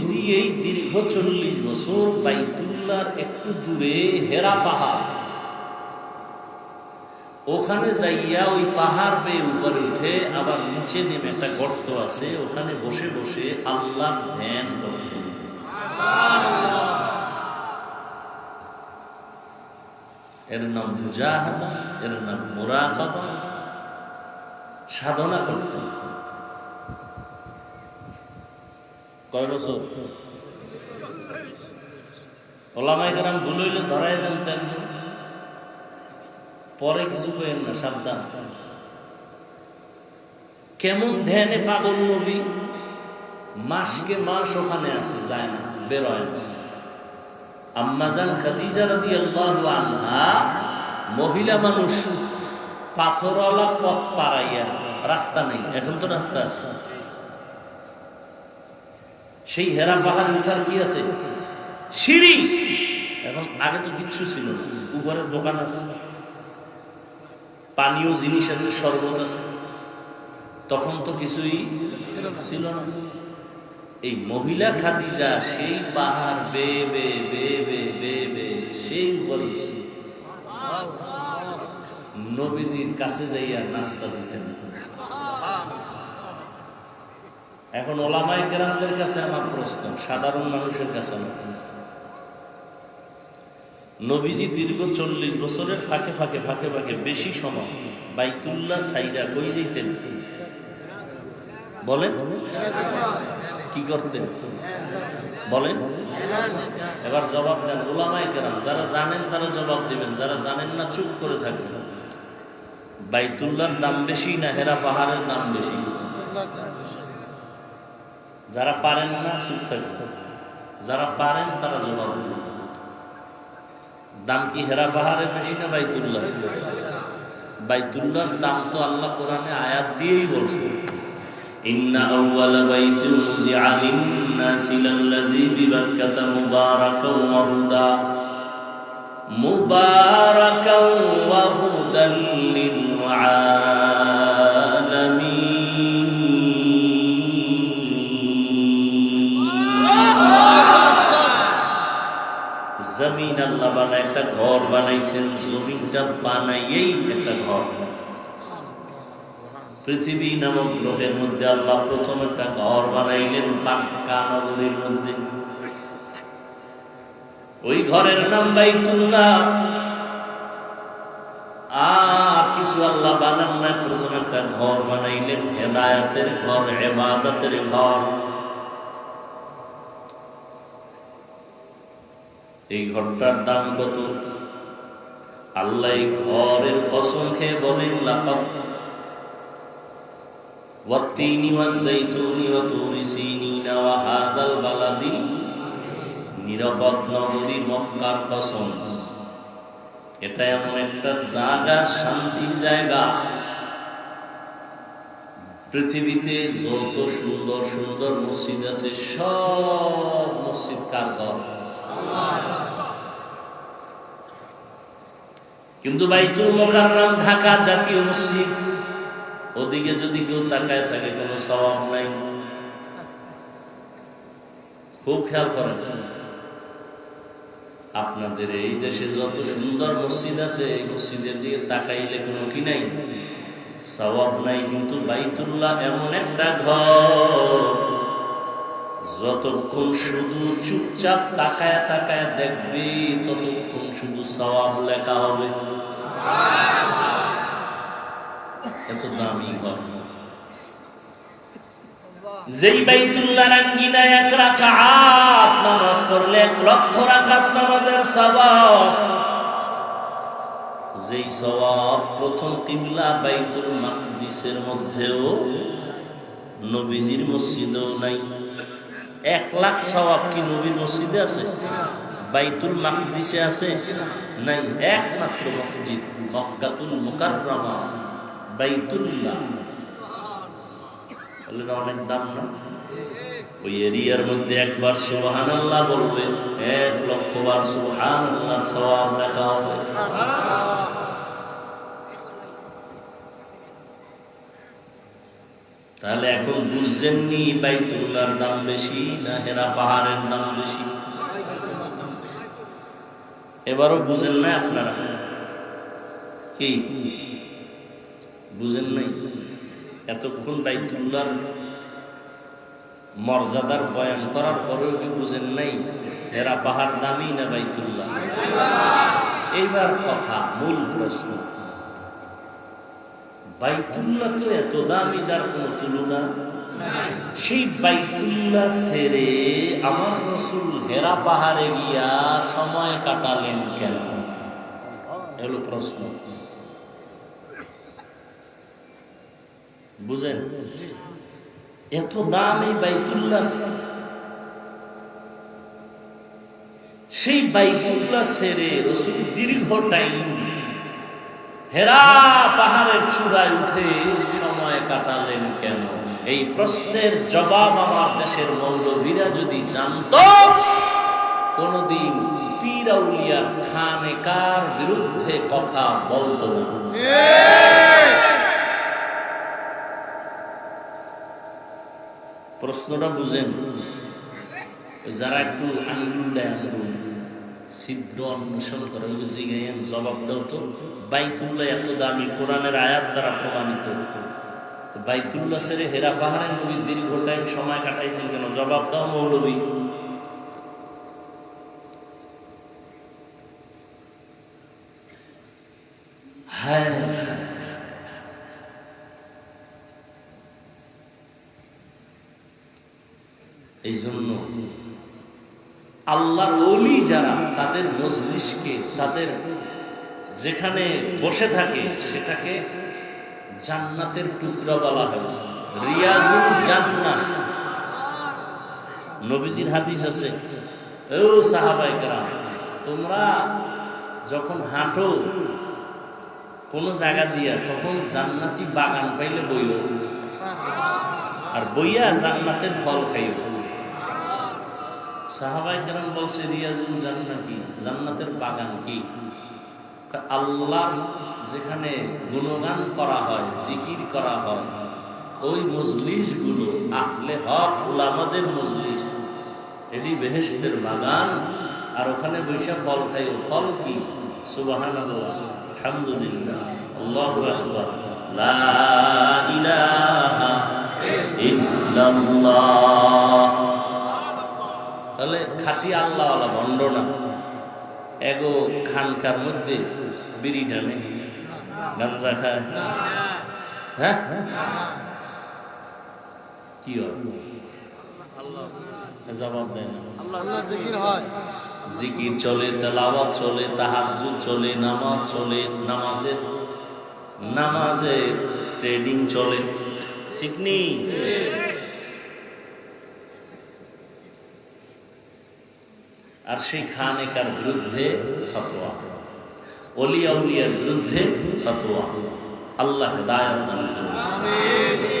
নবীজি এই দীর্ঘ চল্লিশ বছর বাইতুল্লার একটু দূরে হেরা পাহাড়। ওখানে যাইয়া ওই পাহাড় বেয়ে উপরে উঠে আবার নিচে নেমে একটা গর্ত আছে, ওখানে বসে বসে আল্লাহ ধ্যান করতেন এর নাম মুজাহাদা, এর নাম মোরাকাবা। সাধনা করতেন কয় বছর? ওলামাই গ্রাম ভুল হইলে ধরাই দেন তো একজন। পরে কিছু কেন না, সাবধান। কেমন ধ্যানে পাগল নবী? মাসকে মাস ওখানে আছে, যায় না বেরোয় না। আম্মাজান খাদিজা রাদিয়াল্লাহু আনহা, মহিলা মানুষ, পাথরওয়ালা পথ পাড়াইয়া, রাস্তা নেই, এখন তো রাস্তা আছে। সেই হেরা পাহাড় উঠার কি আছে সিঁড়ি এখন আগে তো কিচ্ছু ছিল না। উপরে দোকান আছে, পানীয় জিনিস আছে, শরবত আছে তখন তো কিছুই ছিল না এই মহিলা খাদিজা সেই পাহাড় বে বে বে বে বে বে, সেই উপরে। নবীজির কাছে যাইয়া নাস্তা দিতেন এখন ওলামাই কেরামদের কাছে আমার প্রশ্ন, সাধারণ মানুষের কাছে আমার নবীজি দীর্ঘ চল্লিশ বছরের ফাঁকে ফাঁকে ফাঁকে ফাঁকে বেশি সময় বাইতুল্লাহ সাইরা কই যাইতেন? বলেন। কি করতেন? বলেন। এবার জবাব দেন ওলামাই কেরাম, যারা জানেন তারা জবাব দিবেন, যারা জানেন না চুপ করে থাকবেন। বাইতুল্লাহর দাম বেশি না হেরা পাহাড়ের দাম বেশি? যারা পারেন না, চুপ থাকবে। যারা পারেন, তারা জবাব দেবে। দাম কি হেরা পাহাড়ে বেশি না বাইতুল্লাহ? বাইতুল্লাহর দাম তো আল্লাহ কোরআনে আয়াত দিয়েই বলছে। ইন্না লিন-নাসি মুবারাকাও ওয়া হুদা। মুবারাকাও ওয়া হুদান লিল-মুআ বানাইছেন, জমিনটা বানাইয়েই একটা ঘর। পৃথিবী নামক গ্রহের মধ্যে আল্লাহ প্রথম একটা ঘর বানাইলেন পাক্কা নগরীর মধ্যে। ওই ঘরের নাম বাইতুল্লাহ। আর কিছু আল্লাহ বানান না প্রথম একটা ঘর বানাইলেন, হেদায়াতের ঘর এবাদতের ঘর। এই ঘরটার দাম কত? আল্লাহ এই ঘরের কসম খেয়ে বলেন লাকাত والتين والزيتون وطور سينين وهذا البلد নিরাপদ নগরী মক্কার কসম এটা এমন একটা জায়গা শান্তির জায়গা পৃথিবীতে যত সুন্দর সুন্দর মসজিদ আছে সব মসজিদ কার ঘর কিন্তু বাইতুল মোকাররম ঢাকা জাতীয় মসজিদ, ওদিকে যদি কেউ তাকায় থাকে, কোনো স্বভাব নাই। খুব খেয়াল করেন, আপনাদের এই দেশে যত সুন্দর মসজিদ আছে, এই মসজিদের দিকে তাকাইলে কোনো কি নাই? স্বভাব নাই, কিন্তু বাইতুল্লাহ এমন একটা ঘর যতক্ষণ শুধু চুপচাপ তাকায় তাকায় দেখবে, ততক্ষণ শুধু সওয়াব লেখা হবে। এত দামি ঘর। যেই বাইতুল্লাহর আঙ্গিনায় এক নামাজ এক লক্ষ নামাজের যেই প্রথম কিবলা বাইতুল মাকদিসের মধ্যেও নবীজির মসজিদেও নাই। এক লাখ সওয়াব কি নবীর মসজিদে আছে? বাইতুল মাকদিসে আছে? নাই, একমাত্র মসজিদ, মক্কাতুল মুকাররমা, বাইতুল্লাহ। বললেন, অনেক দাম না? ওই এরিয়ার মধ্যে একবার সুবহান আল্লাহ বলবে, এক লক্ষ বার সুবহান আল্লাহ সওয়াব দেখা হবে তাহলে এখন বুঝছেননি বাইতুল্লাহর দাম বেশি না হেরা পাহাড়ের দাম বেশি? এবারও বুঝেন না আপনারা? কি? বুঝেন নাই? এতক্ষণ বাইতুল্লাহর মর্যাদার বয়ান করার পরেও কি বুঝেন নাই? হেরা পাহাড় দামি না বাইতুল্লাহ? এইবার কথা, মূল প্রশ্ন। বাইতুল্লাহ তো এত দামি যার কোনো তুলনা সেই বাইতুল্লাহ ছেড়ে আমার রসুল হেরা পাহাড়ে গিয়া সময় কাটালেন কেন? এলো প্রশ্ন। বুঝেন? এত দাম এই বাইতুল্লাহ। সেই বাইতুল্লাহ ছেড়ে রসুল দীর্ঘ টাইম হেরা পাহাড়ের চূড়ায় উঠে সময় কাটালেন কেন? এই প্রশ্নের জবাব আমার দেশের মৌলভীরা যদি জানত, কোনদিন পীরাউলিয়ার খানেকার বিরুদ্ধে কথা বলত না। প্রশ্নটা বুঝেন? যারা একটু আঙ্গুল দেয় আঙ্গুল। সিদ্ধ অন্বেষণ করে বুঝি গেছেন জবাব দাও তো। বাইতুল্লাহ এত দামি কোরআনের আয়াত দ্বারা প্রমাণিত। তো বাইতুল্লাহ সেরে হেরা পাহাড়ের নবী দীর্ঘ টাইম সময় কাটাইতেন কেন? জবাব দাও মৌলবী। হ্যাঁ এই জন্য আল্লাহর ওলি যারা, তাদের মজলিসকে তাদের যেখানে বসে থাকে, সেটাকে জান্নাতের টুকরা বলা হয়েছে। রিয়াজুল জান্নাত। নবীজির হাদিস আছে, ও সাহাবাই কারাম তোমরা যখন হাঁটো কোনো জায়গা দিয়া, তখন জান্নাতি বাগান পাইলে বইও, আর বইয়া জান্নাতের ফল খাইও। সাহাবাই কেরাম বলছে, রিয়াজুল জান্নাত কি? জান্নাতের বাগান কি? আল্লাহর যেখানে গুণগান করা হয়, জিকির করা হয়, ওই মজলিসগুলো আহলে হক উলামাদের মজলিস এটি বেহেশতের বাগান, আর ওখানে বৈশা ফল খাইও। ফল কি? সুবাহান আলহামদুলিল্লাহ, আল্লাহু ইল্লাল্লাহ। খাতি আল্লাহওয়ালা ভণ্ড না। এগো খানকার মধ্যে বিড়ি টানে। গাঞ্জা খায়। হ্যাঁ? কি জবাব দেয় না। আল্লাহ জিকির জিকির চলে তেলাওয়াত চলে তাহাজ্জুদ চলে নামাজ চলে নামাজের নামাজের ট্রেডিং চলে। ঠিক নেই? আর সেই খানেকার বিরুদ্ধে ফতোয়া। অলিয়া উলিয়ার বিরুদ্ধে ফতোয়া। আল্লাহ দায়াত দান করুন।